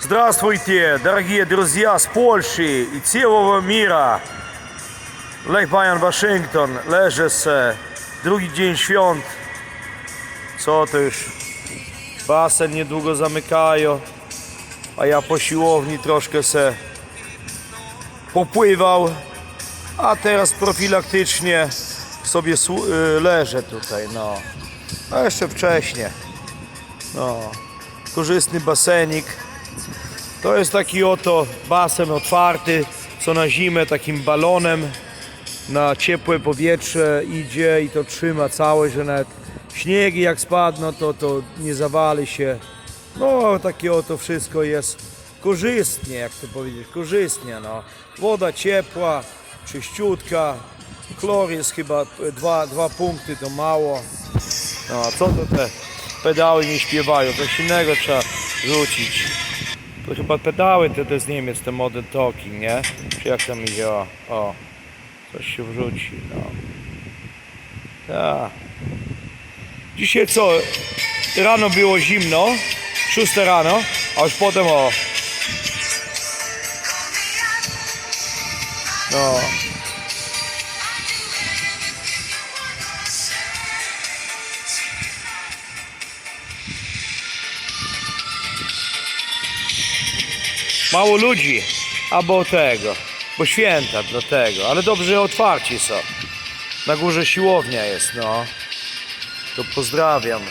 Здравствуйте, дорогие друзья с Польши и целого мира. Lech Bajan Waszyngton, leżę se, drugi dzień świąt. Co to już? Basen niedługo zamykają, a ja po siłowni troszkę se popływał, a teraz profilaktycznie sobie słu- y, leżę tutaj, no. A jeszcze wcześnie. No, korzystny basenik. To jest taki oto basen otwarty, co na zimę takim balonem na ciepłe powietrze idzie i to trzyma całe, że nawet śniegi jak spadną, to, to nie zawali się. No, takie oto wszystko jest korzystnie, jak to powiedzieć, korzystnie, no. Woda ciepła, czyściutka, chlor jest chyba dwa, dwa punkty, to mało. No, a co to te pedały nie śpiewają? Coś innego trzeba rzucić. To chyba pedały to, to jest Niemiec, ten modern talking, nie? Czy jak tam idzie? O, o. Coś się wrzuci, no. Dzisiaj co? Rano było zimno, 6 rano, a już potem o. No. Mało ludzi, albo tego, bo święta do tego, ale dobrze otwarci są. Na górze siłownia jest, no. To pozdrawiam.